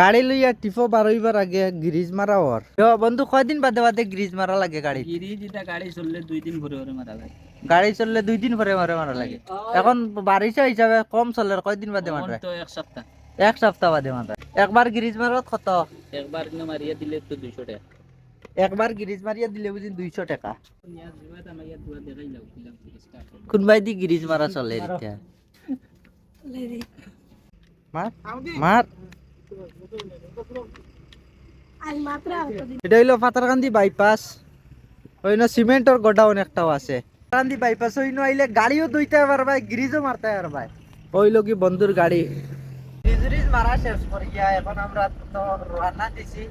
গাড়ি লইয়া টিফো বারইবার আগে গ্রিজ মারা ওর বন্ধু কয়দিন বাদে বাদে গ্রিজ মারা লাগে গাড়ি গিরি যেটা গাড়ি চললে দুই দিন ভরে ভরে মারা লাগে। গাড়ি চললে দুই দিন পরে মারে মারা লাগে। এখন বারিশা হিসাবে কম চলে কয়দিন বাদে মারে তো এক সপ্তাহ। এক সপ্তাহ বাদে মারে একবার গ্রিজ মারত কত? একবার মারিয়ে দিলে তো দুইশো টাকা। একবার গ্রিজ মারিয়া দিলে বুঝি দুইশো টাকা। কোনবাই দি গ্রিজ মারা চলে মার মার এটা হইল পাতারকান্দি বাইপাস ওই না সিমেন্টর গোডাউন একটাও আছে। পাতারকান্দি বাইপাস ওই না আইলে গাড়িও দুইতে পারবাই গ্রিজও মারতে পারবাই ওইলো কি বন্ধুর গাড়ি। গ্রিজ রিজ মারা শেষ করিয়া এখন আমরা তো রান্না দিছি।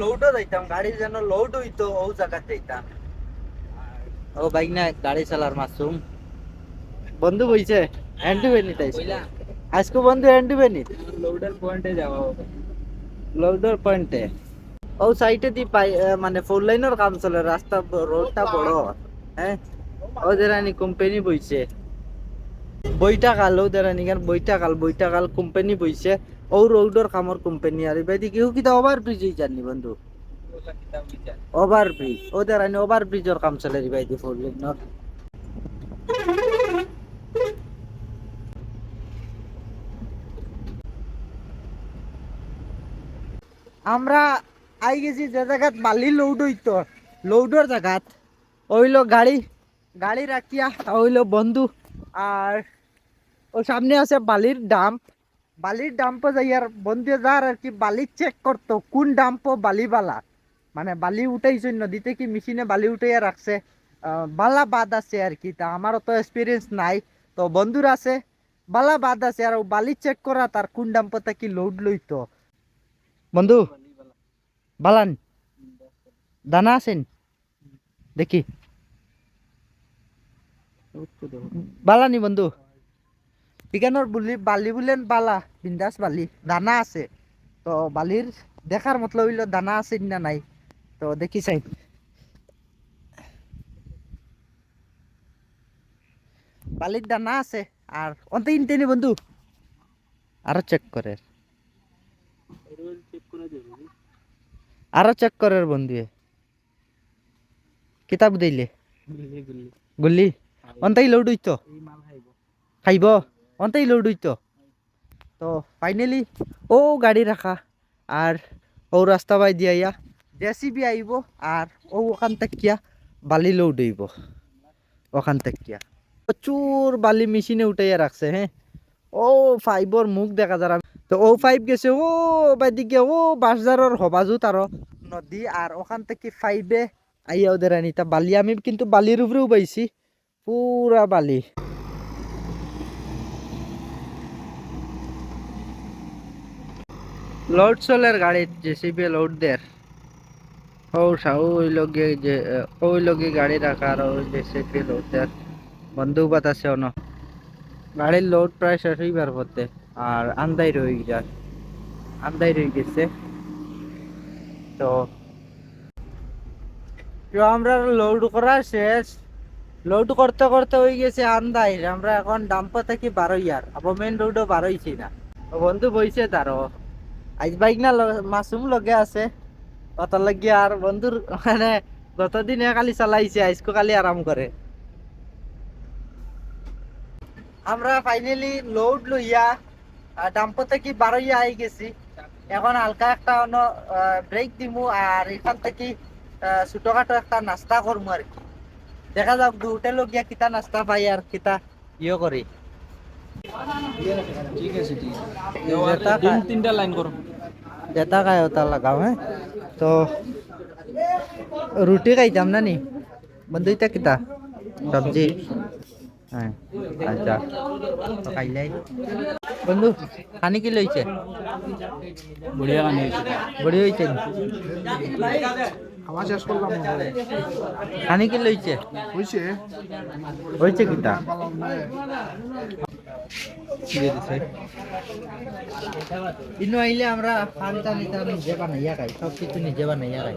লোডও যাইতাম গাড়ি যেন লোড হইতো ও জায়গা যাইতাম ও বাইক না গাড়ি চালার মাসুম। বন্ধু বইছে হ্যান্ডু বেনিত কইলা আজকে বন্ধু হ্যান্ডু বেনিত লোডার পয়েন্টে যাওয়া হবে। লোডার পয়েন্টে ও সাইডে দি পাই মানে ফোর লাইনের কাম চলে রাস্তা রোডটা বড়। হ্যাঁ ওদের আনি কোম্পানি বইছে। বইটা কাল ওদের আনি কেন বইটা কাল বইটা কাল কোম্পানি বইছে ও রোডর কামর কোম্পানি আর এবার কেউ কিতা ওভার ব্রিজ জানি বন্ধু? ওভার ব্রিজ ওদের আনি ওভার ব্রিজের কাম চলে রে বাইদি ফোর লাইনের আমরা আই গেছি যে জায়গাত বালি লোড হইতো লোডর জায়গাত। ওইলো গাড়ি গাড়ি রাখিয়া ওইলো বন্ধু। আর ও সামনে আছে বালির ডাম্প। বালির ডাম্পে যাই আর বন্ধু যার আর কি বালি চেক করতো কোন ডাম্পো বালিবালা। মানে বালি উঠাইছে নদীতে কি মেশিনে বালি উঠাইয়া রাখছে বালা বাদ আছে আর কি, তা আমারও তো এক্সপিরিয়েন্স নাই। তো বন্ধুর আছে, বালা বাদ আছে আর বালি চেক করা তার কোন ডাম্পতে কি লোড লইতো। বন্ধু? বালান। দানা আছেন? দেখি। বালানি বন্ধু। বিজ্ঞানের বুলি, বালি বুলেন বালা, বিন্দাস বালি। দানা আছে। তো বালির দেখার মতলব হইল দানা আছে না নাই? তো দেখি চাই। বালির দানা আছে। আর অন্তে ইনতেনি বন্ধু? আরও চেক করে রোল চেক করা জরুরি আরও চেক করার বন্ধু। কিতাব দিলে? গুলি গুলি গুল্লি? অন্তাই লোড হইতো। এই মাল খাইব। অন্তাই লোড হইতো। তো ফাইনালি ও গাড়ি রাখা। আর ও রাস্তা বাই দিয়া ইয়া। জেসিবি আইব আর ও ওখান থেকে বালি লোড হইব। ওখান থেকে প্রচুর বালি মেশিনে উঠাইয়া রাখছে হ্যাঁ। ও ফাইবর মুখ দেখা যারা। তো ও ফাইভ গেছে, ও বাইদিকে, ও বাসজারর হবাজু তার নদী আর ওখান থেকে ফাইভে আইয়া ওদের আনিতা বালি আমি কিন্তু বালির উপরেও পাইছি পুরা বালি। লোড চলের গাড়ি জেসিবি লোড দের ও সাউ ওই লগে যে ওই লগে গাড়ি রাখার ও জেসিবি লোড দের বন্ধু বাতাসে অন। গাড়ির লোড প্রায় শেষ হইবার পথে। আর আন্দাই রয়ে যায় আন্দাই রয়ে গেছে। তো তো আমরা লোড করা শেষ। লোড করতে করতে হয়ে গেছে আন্দাই আমরা এখন ডাম্পা থেকে বারোইয়ার। আবার মেন রোডও বারোইছি না। বন্ধু বইছে তারও। আজ বাইক না মাসুম লগে আছে। অত লাগিয়ে আর বন্ধুর মানে গতদিন কালি চালাইছে, আজকে কালি আরাম করে। আমরা ফাইনালি লোড লইয়া ডাম্পা থেকে বারোইয়া আই গেছি। এখন হালকা একটা অন্য ব্রেক দিমু আর এখান থেকে ছোটখাটো একটা নাস্তা করব আর কি। দেখা যাক দুটে লোক গিয়া কিতা নাস্তা পাই আর কিতা ইয়ে করি। ঠিক আছে ঠিক আছে। তিনটা লাইন করো। যেটা খায় ওটা লাগাও হ্যাঁ। তো রুটি খাইতাম না নি বন্ধু ইতা কিতা? সবজি। হ্যাঁ আচ্ছা। তো খাইলাই। বন্ধু খানি কি লইছে? বঢ়িয়া কানি বড়ি হইছে? আমার শেষ করলাম। খানি কি লইছে? হয়েছে হইছে কিতা ইনো আইলে আমরা ফানটা নিতাম নিজে বানাইয়া খাই সব কিছু নিজে বানাইয়া খাই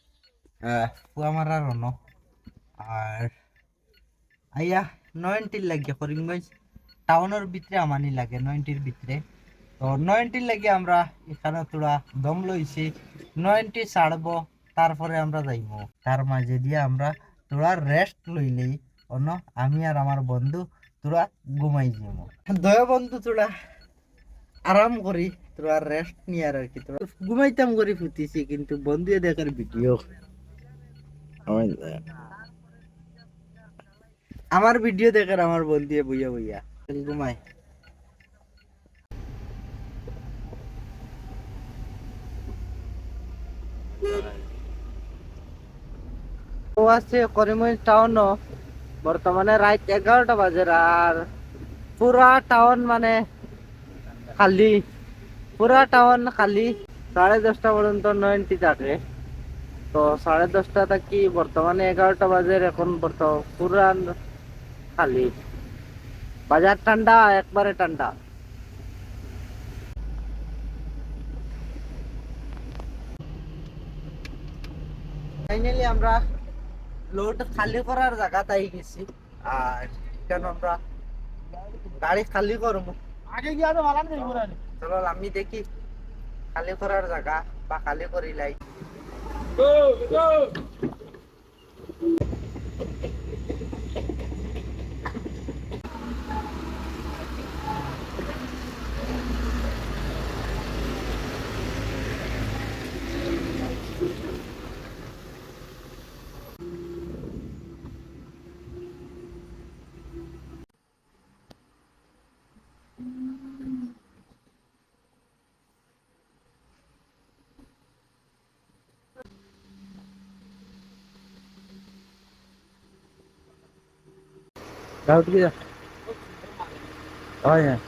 কুয়ামারা রন আর আইয়া নয়নটির টাউনের ভিতরে আমানি লাগে ভিতরে তো লাগে আমরা এখানে তোরা দম লইছি। ছাড়ব, তারপরে আমরা যাইব তার মাঝে দিয়ে আমরা তোরা রেস্ট লইলেই অন্য আমি আর আমার বন্ধু তোরা ঘুমাই যাব দয়া বন্ধু তোরা আরাম করি, তোরা রেস্ট নিয়ে আর কি। তোরা ঘুমাইতাম করি ফুটিছি, কিন্তু বন্ধু দেখার ভিডিও। আমার ভিডিও দেখার আমার বন্ধু বইয়া বইয়া। চল ঘুমাই। ও আছে করিমগঞ্জ টাউন বর্তমানে রাত এগারোটা বাজে আর পুরা টাউন মানে খালি। পুরা টাউন খালি। সাড়ে দশটা পর্যন্ত নয়নটি থাকে তো সাড়ে দশটা থাকি বর্তমানে এগারোটা বাজে এখন বর্তমান পুরা খালি। বাজার ঠান্ডা একবারে ঠান্ডা। ফাইনালি আমরা লোড খালি করার জায়গা তাই গেছি। আর কেন আমরা গাড়ি খালি করব? আগে গিয়া তো ভালো নেই চলো আমি দেখি খালি করার জায়গা বা খালি Move, move. Gel buraya. Aynen.